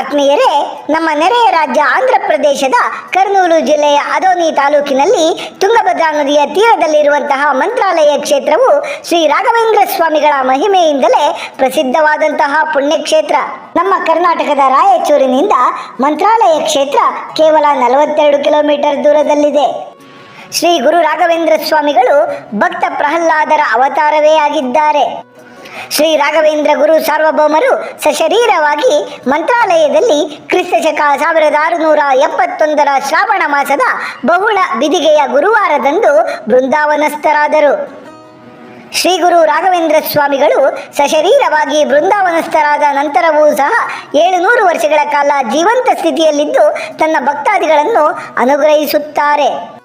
ಆತ್ಮೀಯರೇ, ನಮ್ಮ ನೆರೆಯ ರಾಜ್ಯ ಆಂಧ್ರ ಪ್ರದೇಶದ ಕರ್ನೂಲು ಜಿಲ್ಲೆಯ ಅದೋನಿ ತಾಲೂಕಿನಲ್ಲಿ ತುಂಗಭದ್ರಾ ನದಿಯ ತೀರದಲ್ಲಿರುವಂತಹ ಮಂತ್ರಾಲಯ ಕ್ಷೇತ್ರವು ಶ್ರೀ ರಾಘವೇಂದ್ರ ಸ್ವಾಮಿಗಳ ಮಹಿಮೆಯಿಂದಲೇ ಪ್ರಸಿದ್ಧವಾದಂತಹ ಪುಣ್ಯಕ್ಷೇತ್ರ. ನಮ್ಮ ಕರ್ನಾಟಕದ ರಾಯಚೂರಿನಿಂದ ಮಂತ್ರಾಲಯ ಕ್ಷೇತ್ರ ಕೇವಲ ನಲವತ್ತೆರಡು ಕಿಲೋಮೀಟರ್ ದೂರದಲ್ಲಿದೆ. ಶ್ರೀ ಗುರು ರಾಘವೇಂದ್ರ ಸ್ವಾಮಿಗಳು ಭಕ್ತ ಪ್ರಹ್ಲಾದರ ಅವತಾರವೇ ಆಗಿದ್ದಾರೆ. ಶ್ರೀ ರಾಘವೇಂದ್ರ ಗುರು ಸಾರ್ವಭೌಮರು ಸಶರೀರವಾಗಿ ಮಂತ್ರಾಲಯದಲ್ಲಿ ಕ್ರಿಸ್ತ ಶಕ ಸಾವಿರದ ಆರುನೂರ ಎಪ್ಪತ್ತೊಂದರ ಶ್ರಾವಣ ಮಾಸದ ಬಹುಳ ಬಿದಿಗೆಯ ಗುರುವಾರದಂದು ಬೃಂದಾವನಸ್ಥರಾದರು. ಶ್ರೀ ಗುರು ರಾಘವೇಂದ್ರ ಸ್ವಾಮಿಗಳು ಸಶರೀರವಾಗಿ ಬೃಂದಾವನಸ್ಥರಾದ ನಂತರವೂ ಸಹ ಏಳುನೂರು ವರ್ಷಗಳ ಕಾಲ ಜೀವಂತ ಸ್ಥಿತಿಯಲ್ಲಿದ್ದು ತನ್ನ ಭಕ್ತಾದಿಗಳನ್ನು ಅನುಗ್ರಹಿಸುತ್ತಾರೆ.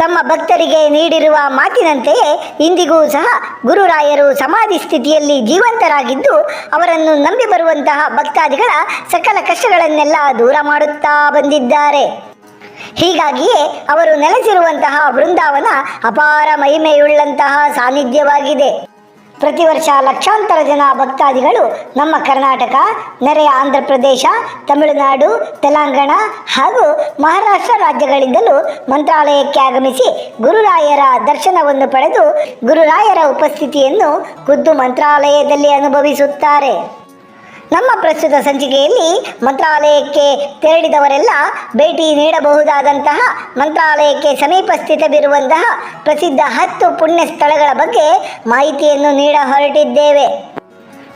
ತಮ್ಮ ಭಕ್ತರಿಗೆ ನೀಡಿರುವ ಮಾತಿನಂತೆಯೇ ಇಂದಿಗೂ ಸಹ ಗುರುರಾಯರು ಸಮಾಧಿ ಸ್ಥಿತಿಯಲ್ಲಿ ಜೀವಂತರಾಗಿದ್ದು ಅವರನ್ನು ನಂಬಿ ಬರುವಂತಹ ಭಕ್ತಾದಿಗಳ ಸಕಲ ಕಷ್ಟಗಳನ್ನೆಲ್ಲ ದೂರ ಮಾಡುತ್ತಾ ಬಂದಿದ್ದಾರೆ. ಹೀಗಾಗಿಯೇ ಅವರು ನೆಲೆಸಿರುವಂತಹ ಬೃಂದಾವನ ಅಪಾರ ಮಹಿಮೆಯುಳ್ಳಂತಹ ಸಾನ್ನಿಧ್ಯವಾಗಿದೆ. ಪ್ರತಿ ವರ್ಷ ಲಕ್ಷಾಂತರ ಜನ ಭಕ್ತಾದಿಗಳು ನಮ್ಮ ಕರ್ನಾಟಕ, ನೆರೆಯ ಆಂಧ್ರ ಪ್ರದೇಶ, ತಮಿಳುನಾಡು, ತೆಲಂಗಾಣ ಹಾಗೂ ಮಹಾರಾಷ್ಟ್ರ ರಾಜ್ಯಗಳಿಂದಲೂ ಮಂತ್ರಾಲಯಕ್ಕೆ ಆಗಮಿಸಿ ಗುರುರಾಯರ ದರ್ಶನವನ್ನು ಪಡೆದು ಗುರುರಾಯರ ಉಪಸ್ಥಿತಿಯನ್ನು ಖುದ್ದು ಮಂತ್ರಾಲಯದಲ್ಲಿ ಅನುಭವಿಸುತ್ತಾರೆ. ನಮ್ಮ ಪ್ರಸ್ತುತ ಸಂಚಿಕೆಯಲ್ಲಿ ಮಂತ್ರಾಲಯಕ್ಕೆ ತೆರಳಿದವರೆಲ್ಲ ಭೇಟಿ ನೀಡಬಹುದಾದಂತಹ ಮಂತ್ರಾಲಯಕ್ಕೆ ಸಮೀಪಸ್ಥಿತವಿರುವಂತಹ ಪ್ರಸಿದ್ಧ ಹತ್ತು ಪುಣ್ಯ ಸ್ಥಳಗಳ ಬಗ್ಗೆ ಮಾಹಿತಿಯನ್ನು ನೀಡ ಹೊರಟಿದ್ದೇವೆ.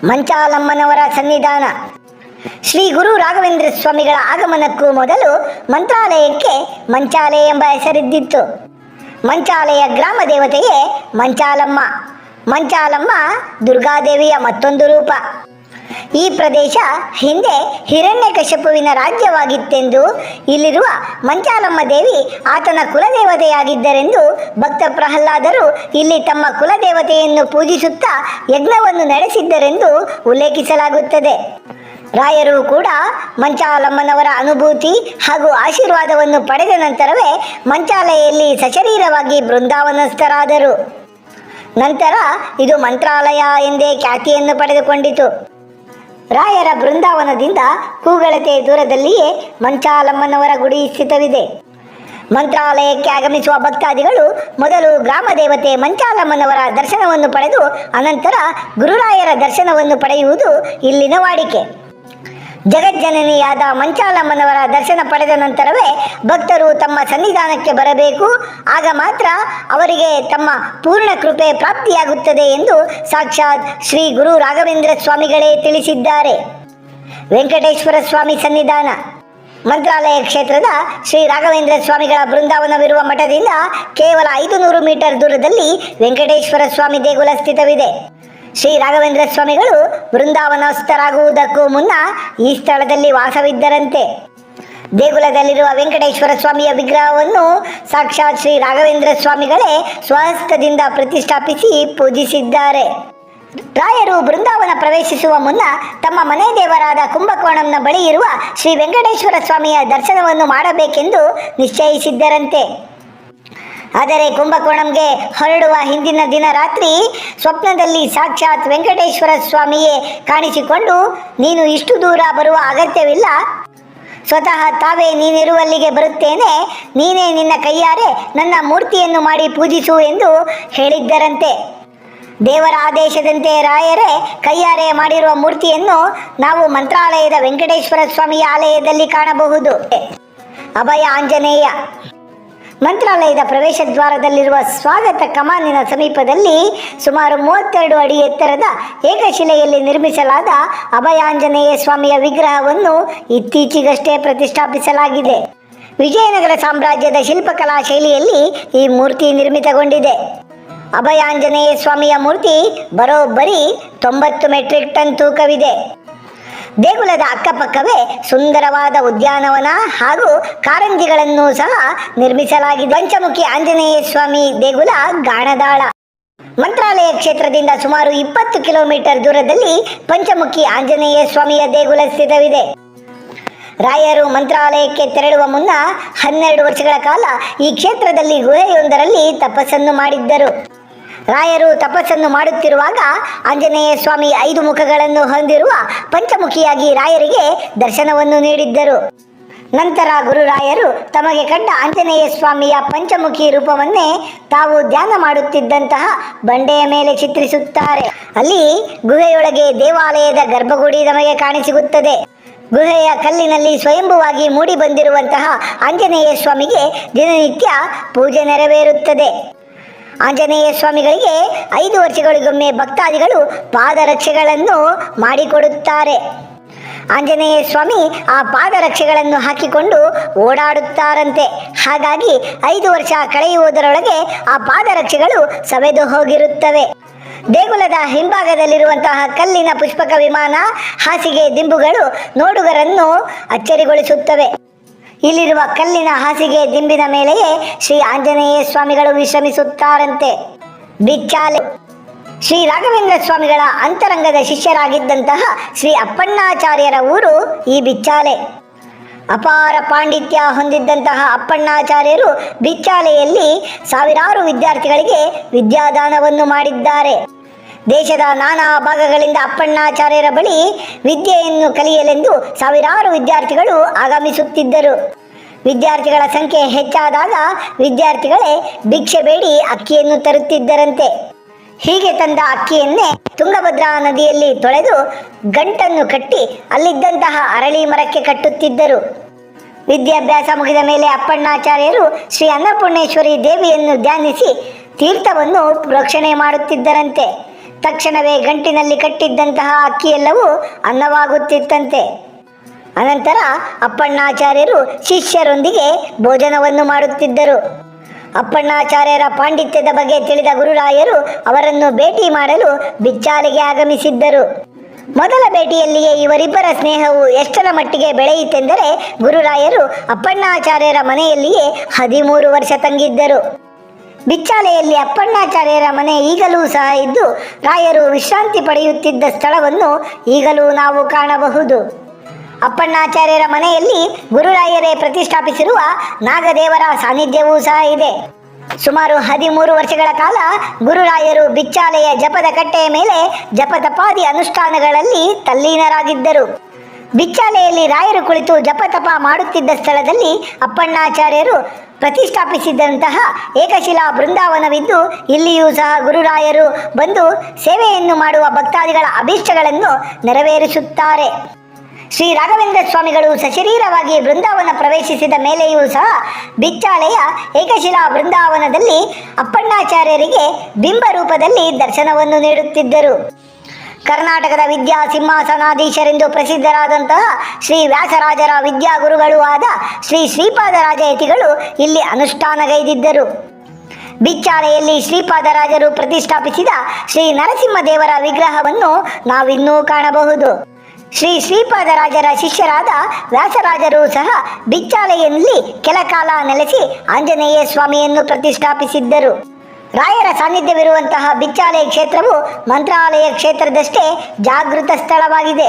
ಮಂಚಾಲಮ್ಮನವರ ಸನ್ನಿಧಾನ. ಶ್ರೀ ಗುರು ರಾಘವೇಂದ್ರ ಸ್ವಾಮಿಗಳ ಆಗಮನಕ್ಕೂ ಮೊದಲು ಮಂತ್ರಾಲಯಕ್ಕೆ ಮಂಚಾಲೆ ಎಂಬ ಹೆಸರಿದ್ದಿತ್ತು. ಮಂಚಾಲಯ ಗ್ರಾಮ ದೇವತೆಯೇ ಮಂಚಾಲಮ್ಮ. ಮಂಚಾಲಮ್ಮ ದುರ್ಗಾದೇವಿಯ ಮತ್ತೊಂದು ರೂಪ. ಈ ಪ್ರದೇಶ ಹಿಂದೆ ಹಿರಣ್ಯಕಶಪುವಿನ ರಾಜ್ಯವಾಗಿತ್ತೆಂದು ಇಲ್ಲಿರುವ ಮಂಚಾಲಮ್ಮ ದೇವಿ ಆತನ ಕುಲದೇವತೆಯಾಗಿದ್ದರೆಂದು ಭಕ್ತ ಪ್ರಹ್ಲಾದರು ಇಲ್ಲಿ ತಮ್ಮ ಕುಲದೇವತೆಯನ್ನು ಪೂಜಿಸುತ್ತಾ ಯಜ್ಞವನ್ನು ನಡೆಸಿದ್ದರೆಂದು ಉಲ್ಲೇಖಿಸಲಾಗುತ್ತದೆ. ರಾಯರು ಕೂಡ ಮಂಚಾಲಮ್ಮನವರ ಅನುಭೂತಿ ಹಾಗೂ ಆಶೀರ್ವಾದವನ್ನು ಪಡೆದ ನಂತರವೇ ಮಂಚಾಲಯಲ್ಲಿ ಸಶರೀರವಾಗಿ ಬೃಂದಾವನಸ್ಥರಾದರು. ನಂತರ ಇದು ಮಂತ್ರಾಲಯ ಎಂದೇ ಖ್ಯಾತಿಯನ್ನು ಪಡೆದುಕೊಂಡಿತು. ರಾಯರ ಬೃಂದಾವನದಿಂದ ಕೂಗಳತೆ ದೂರದಲ್ಲಿಯೇ ಮಂಚಾಲಮ್ಮನವರ ಗುಡಿ ಸ್ಥಿತವಿದೆ. ಮಂತ್ರಾಲಯಕ್ಕೆ ಆಗಮಿಸುವ ಭಕ್ತಾದಿಗಳು ಮೊದಲು ಗ್ರಾಮ ದೇವತೆ ಮಂಚಾಲಮ್ಮನವರ ದರ್ಶನವನ್ನು ಪಡೆದು, ಅನಂತರ ಗುರುರಾಯರ ದರ್ಶನವನ್ನು ಪಡೆಯುವುದು ಇಲ್ಲಿನ ವಾಡಿಕೆ. ಜಗಜ್ಜನನಿಯಾದ ಮಂಚಾಲಮ್ಮನವರ ದರ್ಶನ ಪಡೆದ ನಂತರವೇ ಭಕ್ತರು ತಮ್ಮ ಸನ್ನಿಧಾನಕ್ಕೆ ಬರಬೇಕು. ಆಗ ಮಾತ್ರ ಅವರಿಗೆ ತಮ್ಮ ಪೂರ್ಣ ಕೃಪೆ ಪ್ರಾಪ್ತಿಯಾಗುತ್ತದೆ ಎಂದು ಸಾಕ್ಷಾತ್ ಶ್ರೀ ಗುರು ರಾಘವೇಂದ್ರ ಸ್ವಾಮಿಗಳೇ ತಿಳಿಸಿದ್ದಾರೆ. ವೆಂಕಟೇಶ್ವರ ಸ್ವಾಮಿ ಸನ್ನಿಧಾನ. ಮಂತ್ರಾಲಯ ಕ್ಷೇತ್ರದ ಶ್ರೀ ರಾಘವೇಂದ್ರ ಸ್ವಾಮಿಗಳ ಬೃಂದಾವನವಿರುವ ಮಠದಿಂದ ಕೇವಲ ಐದು ನೂರು ಮೀಟರ್ ದೂರದಲ್ಲಿ ವೆಂಕಟೇಶ್ವರ ಸ್ವಾಮಿ ದೇಗುಲ ಸ್ಥಿತವಿದೆ. ಶ್ರೀ ರಾಘವೇಂದ್ರ ಸ್ವಾಮಿಗಳು ಬೃಂದಾವನಸ್ಥರಾಗುವುದಕ್ಕೂ ಮುನ್ನ ಈ ಸ್ಥಳದಲ್ಲಿ ವಾಸವಿದ್ದರಂತೆ. ದೇಗುಲದಲ್ಲಿರುವ ವೆಂಕಟೇಶ್ವರ ಸ್ವಾಮಿಯ ವಿಗ್ರಹವನ್ನು ಸಾಕ್ಷಾತ್ ಶ್ರೀ ರಾಘವೇಂದ್ರ ಸ್ವಾಮಿಗಳೇ ಸ್ವಹಸ್ತದಿಂದ ಪ್ರತಿಷ್ಠಾಪಿಸಿ ಪೂಜಿಸಿದ್ದಾರೆ. ರಾಯರು ಬೃಂದಾವನ ಪ್ರವೇಶಿಸುವ ಮುನ್ನ ತಮ್ಮ ಮನೆ ದೇವರಾದ ಕುಂಭಕೋಣಂನ ಬಳಿ ಇರುವ ಶ್ರೀ ವೆಂಕಟೇಶ್ವರ ಸ್ವಾಮಿಯ ದರ್ಶನವನ್ನು ಮಾಡಬೇಕೆಂದು ನಿಶ್ಚಯಿಸಿದ್ದರಂತೆ. ಆದರೆ ಕುಂಭಕೋಣಂಗೆ ಹೊರಡುವ ಹಿಂದಿನ ದಿನ ರಾತ್ರಿ ಸ್ವಪ್ನದಲ್ಲಿ ಸಾಕ್ಷಾತ್ ವೆಂಕಟೇಶ್ವರ ಸ್ವಾಮಿಯೇ ಕಾಣಿಸಿಕೊಂಡು, ನೀನು ಇಷ್ಟು ದೂರ ಬರುವ ಅಗತ್ಯವಿಲ್ಲ. ಸ್ವತಃ ತಾವೇ ನೀನಿರುವಲ್ಲಿಗೆ ಬರುತ್ತೇನೆ. ನೀನೇ ನಿನ್ನ ಕೈಯಾರೆ ನನ್ನ ಮೂರ್ತಿಯನ್ನು ಮಾಡಿ ಪೂಜಿಸು ಎಂದು ಹೇಳಿದ್ದರಂತೆ. ದೇವರ ಆದೇಶದಂತೆ ರಾಯರೇ ಕೈಯಾರೆ ಮಾಡಿರುವ ಮೂರ್ತಿಯನ್ನು ನಾವು ಮಂತ್ರಾಲಯದ ವೆಂಕಟೇಶ್ವರ ಸ್ವಾಮಿಯ ಆಲಯದಲ್ಲಿ ಕಾಣಬಹುದು. ಅಭಯ ಆಂಜನೇಯ. ಮಂತ್ರಾಲಯದ ಪ್ರವೇಶ ದ್ವಾರದಲ್ಲಿರುವ ಸ್ವಾಗತ ಕಮಾನಿನ ಸಮೀಪದಲ್ಲಿ ಸುಮಾರು ಮೂವತ್ತೆರಡು ಅಡಿ ಎತ್ತರದ ಏಕಶಿಲೆಯಲ್ಲಿ ನಿರ್ಮಿಸಲಾದ ಅಭಯಾಂಜನೇಯ ಸ್ವಾಮಿಯ ವಿಗ್ರಹವನ್ನು ಇತ್ತೀಚೆಗಷ್ಟೇ ಪ್ರತಿಷ್ಠಾಪಿಸಲಾಗಿದೆ. ವಿಜಯನಗರ ಸಾಮ್ರಾಜ್ಯದ ಶಿಲ್ಪಕಲಾ ಶೈಲಿಯಲ್ಲಿ ಈ ಮೂರ್ತಿ ನಿರ್ಮಿತಗೊಂಡಿದೆ. ಅಭಯಾಂಜನೇಯ ಸ್ವಾಮಿಯ ಮೂರ್ತಿ ಬರೋಬ್ಬರಿ ತೊಂಬತ್ತು ಮೆಟ್ರಿಕ್ ಟನ್ ತೂಕವಿದೆ. ದೇಗುಲದ ಅಕ್ಕಪಕ್ಕವೇ ಸುಂದರವಾದ ಉದ್ಯಾನವನ ಹಾಗೂ ಕಾರಂಜಿಗಳನ್ನು ಸಹ ನಿರ್ಮಿಸಲಾಗಿದೆ. ಪಂಚಮುಖಿ ಆಂಜನೇಯ ಸ್ವಾಮಿ ದೇಗುಲ ಗಾಣದಾಳ. ಮಂತ್ರಾಲಯ ಕ್ಷೇತ್ರದಿಂದ ಸುಮಾರು ಇಪ್ಪತ್ತು ಕಿಲೋಮೀಟರ್ ದೂರದಲ್ಲಿ ಪಂಚಮುಖಿ ಆಂಜನೇಯ ಸ್ವಾಮಿಯ ದೇಗುಲ ಸ್ಥಿತವಿದೆ. ರಾಯರು ಮಂತ್ರಾಲಯಕ್ಕೆ ತೆರಳುವ ಮುನ್ನ ಹನ್ನೆರಡು ವರ್ಷಗಳ ಕಾಲ ಈ ಕ್ಷೇತ್ರದಲ್ಲಿ ಗುಹೆಯೊಂದರಲ್ಲಿ ತಪಸ್ಸನ್ನು ಮಾಡಿದ್ದರು. ರಾಯರು ತಪಸ್ಸನ್ನು ಮಾಡುತ್ತಿರುವಾಗ ಆಂಜನೇಯ ಸ್ವಾಮಿ ಐದು ಮುಖಗಳನ್ನು ಹೊಂದಿರುವ ಪಂಚಮುಖಿಯಾಗಿ ರಾಯರಿಗೆ ದರ್ಶನವನ್ನು ನೀಡಿದ್ದರು. ನಂತರ ಗುರುರಾಯರು ತಮಗೆ ಕಂಡ ಆಂಜನೇಯ ಸ್ವಾಮಿಯ ಪಂಚಮುಖಿ ರೂಪವನ್ನೇ ತಾವು ಧ್ಯಾನ ಮಾಡುತ್ತಿದ್ದಂತಹ ಬಂಡೆಯ ಮೇಲೆ ಚಿತ್ರಿಸುತ್ತಾರೆ. ಅಲ್ಲಿ ಗುಹೆಯೊಳಗೆ ದೇವಾಲಯದ ಗರ್ಭಗುಡಿ ನಮಗೆ ಕಾಣಿಸಿಗುತ್ತದೆ. ಗುಹೆಯ ಕಲ್ಲಿನಲ್ಲಿ ಸ್ವಯಂಭುವಾಗಿ ಮೂಡಿ ಬಂದಿರುವಂತಹ ಆಂಜನೇಯ ಸ್ವಾಮಿಗೆ ದಿನನಿತ್ಯ ಪೂಜೆ ನೆರವೇರುತ್ತದೆ. ಆಂಜನೇಯ ಸ್ವಾಮಿಗಳಿಗೆ ಐದು ವರ್ಷಗಳಿಗೊಮ್ಮೆ ಭಕ್ತಾದಿಗಳು ಪಾದರಕ್ಷೆಗಳನ್ನು ಮಾಡಿಕೊಡುತ್ತಾರೆ. ಆಂಜನೇಯ ಸ್ವಾಮಿ ಆ ಪಾದರಕ್ಷೆಗಳನ್ನು ಹಾಕಿಕೊಂಡು ಓಡಾಡುತ್ತಾರಂತೆ. ಹಾಗಾಗಿ ಐದು ವರ್ಷ ಕಳೆಯುವುದರೊಳಗೆ ಆ ಪಾದರಕ್ಷೆಗಳು ಸವೆದು ಹೋಗಿರುತ್ತವೆ. ದೇಗುಲದ ಹಿಂಭಾಗದಲ್ಲಿರುವಂತಹ ಕಲ್ಲಿನ ಪುಷ್ಪಕ ವಿಮಾನ ಹಾಸಿಗೆ ದಿಂಬುಗಳು ನೋಡುಗರನ್ನು ಅಚ್ಚರಿಗೊಳಿಸುತ್ತವೆ. ಇಲ್ಲಿರುವ ಕಲ್ಲಿನ ಹಾಸಿಗೆ ದಿಂಬಿನ ಮೇಲೆಯೇ ಶ್ರೀ ಆಂಜನೇಯ ಸ್ವಾಮಿಗಳು ವಿಶ್ರಮಿಸುತ್ತಾರಂತೆ. ಬಿಚ್ಚಾಲೆ. ಶ್ರೀ ರಾಘವೇಂದ್ರ ಸ್ವಾಮಿಗಳ ಅಂತರಂಗದ ಶಿಷ್ಯರಾಗಿದ್ದಂತಹ ಶ್ರೀ ಅಪ್ಪಣ್ಣಾಚಾರ್ಯರ ಊರು ಈ ಬಿಚ್ಚಾಲೆ. ಅಪಾರ ಪಾಂಡಿತ್ಯ ಹೊಂದಿದ್ದಂತಹ ಅಪ್ಪಣ್ಣಾಚಾರ್ಯರು ಬಿಚ್ಚಾಲೆಯಲ್ಲಿ ಸಾವಿರಾರು ವಿದ್ಯಾರ್ಥಿಗಳಿಗೆ ವಿದ್ಯಾದಾನವನ್ನು ಮಾಡಿದ್ದಾರೆ. ದೇಶದ ನಾನಾ ಭಾಗಗಳಿಂದ ಅಪ್ಪಣ್ಣಾಚಾರ್ಯರ ಬಳಿ ವಿದ್ಯೆಯನ್ನು ಕಲಿಯಲೆಂದು ಸಾವಿರಾರು ವಿದ್ಯಾರ್ಥಿಗಳು ಆಗಮಿಸುತ್ತಿದ್ದರು. ವಿದ್ಯಾರ್ಥಿಗಳ ಸಂಖ್ಯೆ ಹೆಚ್ಚಾದಾಗ ವಿದ್ಯಾರ್ಥಿಗಳೇ ಭಿಕ್ಷೆ ಬೇಡಿ ಅಕ್ಕಿಯನ್ನು ತರುತ್ತಿದ್ದರಂತೆ. ಹೀಗೆ ತಂದ ಅಕ್ಕಿಯನ್ನೇ ತುಂಗಭದ್ರಾ ನದಿಯಲ್ಲಿ ತೊಳೆದು ಗಂಟನ್ನು ಕಟ್ಟಿ ಅಲ್ಲಿದ್ದಂತಹ ಅರಳಿ ಮರಕ್ಕೆ ಕಟ್ಟುತ್ತಿದ್ದರು. ವಿದ್ಯಾಭ್ಯಾಸ ಮುಗಿದ ಮೇಲೆ ಅಪ್ಪಣ್ಣಾಚಾರ್ಯರು ಶ್ರೀ ಅನ್ನಪೂರ್ಣೇಶ್ವರಿ ದೇವಿಯನ್ನು ಧ್ಯಾನಿಸಿ ತೀರ್ಥವನ್ನು ರಕ್ಷಣೆ ಮಾಡುತ್ತಿದ್ದರಂತೆ. ತಕ್ಷಣವೇ ಗಂಟಿನಲ್ಲಿ ಕಟ್ಟಿದ್ದಂತಹ ಅಕ್ಕಿಯೆಲ್ಲವೂ ಅನ್ನವಾಗುತ್ತಿತ್ತಂತೆ. ಅನಂತರ ಅಪ್ಪಣ್ಣಾಚಾರ್ಯರು ಶಿಷ್ಯರೊಂದಿಗೆ ಭೋಜನವನ್ನು ಮಾಡುತ್ತಿದ್ದರು. ಅಪ್ಪಣ್ಣಾಚಾರ್ಯರ ಪಾಂಡಿತ್ಯದ ಬಗ್ಗೆ ತಿಳಿದ ಗುರುರಾಯರು ಅವರನ್ನು ಭೇಟಿ ಮಾಡಲು ಬಿಚ್ಚಾಲಿಗೆ ಆಗಮಿಸಿದ್ದರು. ಮೊದಲ ಭೇಟಿಯಲ್ಲಿಯೇ ಇವರಿಬ್ಬರ ಸ್ನೇಹವು ಎಷ್ಟರ ಮಟ್ಟಿಗೆ ಬೆಳೆಯಿತೆಂದರೆ ಗುರುರಾಯರು ಅಪ್ಪಣ್ಣಾಚಾರ್ಯರ ಮನೆಯಲ್ಲಿಯೇ ಹದಿಮೂರು ವರ್ಷ ತಂಗಿದ್ದರು. ಬಿಚ್ಚಾಲೆಯಲ್ಲಿ ಅಪ್ಪಣ್ಣಾಚಾರ್ಯರ ಮನೆ ಈಗಲೂ ಸಹ ಇದ್ದು ರಾಯರು ವಿಶ್ರಾಂತಿ ಪಡೆಯುತ್ತಿದ್ದ ಸ್ಥಳವನ್ನು ಈಗಲೂ ನಾವು ಕಾಣಬಹುದು. ಅಪ್ಪಣ್ಣಾಚಾರ್ಯರ ಮನೆಯಲ್ಲಿ ಗುರುರಾಯರೇ ಪ್ರತಿಷ್ಠಾಪಿಸಿರುವ ನಾಗದೇವರ ಸಾನ್ನಿಧ್ಯವೂ ಸಹ ಇದೆ. ಸುಮಾರು ಹದಿಮೂರು ವರ್ಷಗಳ ಕಾಲ ಗುರುರಾಯರು ಬಿಚ್ಚಾಲೆಯ ಜಪದ ಕಟ್ಟೆಯ ಮೇಲೆ ಜಪತಪಾದಿ ಅನುಷ್ಠಾನಗಳಲ್ಲಿ ತಲ್ಲೀನರಾಗಿದ್ದರು. ಬಿಚ್ಚಾಲೆಯಲ್ಲಿ ರಾಯರು ಕುಳಿತು ಜಪತಪ ಮಾಡುತ್ತಿದ್ದ ಸ್ಥಳದಲ್ಲಿ ಅಪ್ಪಣ್ಣಾಚಾರ್ಯರು ಪ್ರತಿಷ್ಠಾಪಿಸಿದ್ದಂತಹ ಏಕಶಿಲಾ ಬೃಂದಾವನವಿದ್ದು ಇಲ್ಲಿಯೂ ಸಹ ಗುರುರಾಯರು ಬಂದು ಸೇವೆಯನ್ನು ಮಾಡುವ ಭಕ್ತಾದಿಗಳ ಅಭೀಷ್ಟಗಳನ್ನು ನೆರವೇರಿಸುತ್ತಾರೆ. ಶ್ರೀ ರಾಘವೇಂದ್ರ ಸ್ವಾಮಿಗಳು ಸಶರೀರವಾಗಿ ಬೃಂದಾವನ ಪ್ರವೇಶಿಸಿದ ಮೇಲೆಯೂ ಸಹ ಬಿಚ್ಚಾಳೆಯ ಏಕಶಿಲಾ ಬೃಂದಾವನದಲ್ಲಿ ಅಪ್ಪಣ್ಣಾಚಾರ್ಯರಿಗೆ ಬಿಂಬ ರೂಪದಲ್ಲಿ ದರ್ಶನವನ್ನು ನೀಡುತ್ತಿದ್ದರು. ಕರ್ನಾಟಕದ ವಿದ್ಯಾ ಸಿಂಹಾಸನಾಧೀಶರೆಂದು ಪ್ರಸಿದ್ಧರಾದಂತಹ ಶ್ರೀ ವ್ಯಾಸರಾಜರ ವಿದ್ಯಾಗುರುಗಳೂ ಆದ ಶ್ರೀ ಶ್ರೀಪಾದರಾಜಯತಿಗಳು ಇಲ್ಲಿ ಅನುಷ್ಠಾನಗೈದಿದ್ದರು ಬಿಚ್ಚಾಲೆಯಲ್ಲಿ ಶ್ರೀಪಾದರಾಜರು ಪ್ರತಿಷ್ಠಾಪಿಸಿದ ಶ್ರೀ ನರಸಿಂಹದೇವರ ವಿಗ್ರಹವನ್ನು ನಾವಿನ್ನೂ ಕಾಣಬಹುದು. ಶ್ರೀ ಶ್ರೀಪಾದರಾಜರ ಶಿಷ್ಯರಾದ ವ್ಯಾಸರಾಜರು ಸಹ ಬಿಚ್ಚಾಲೆಯಲ್ಲಿ ಕೆಲ ಕಾಲ ನೆಲೆಸಿ ಆಂಜನೇಯ ಸ್ವಾಮಿಯನ್ನು ಪ್ರತಿಷ್ಠಾಪಿಸಿದ್ದರು. ರಾಯರ ಸಾನ್ನಿಧ್ಯವಿರುವಂತಹ ಬಿಚ್ಚಾಲಯ ಕ್ಷೇತ್ರವು ಮಂತ್ರಾಲಯ ಕ್ಷೇತ್ರದಷ್ಟೇ ಜಾಗೃತ ಸ್ಥಳವಾಗಿದೆ.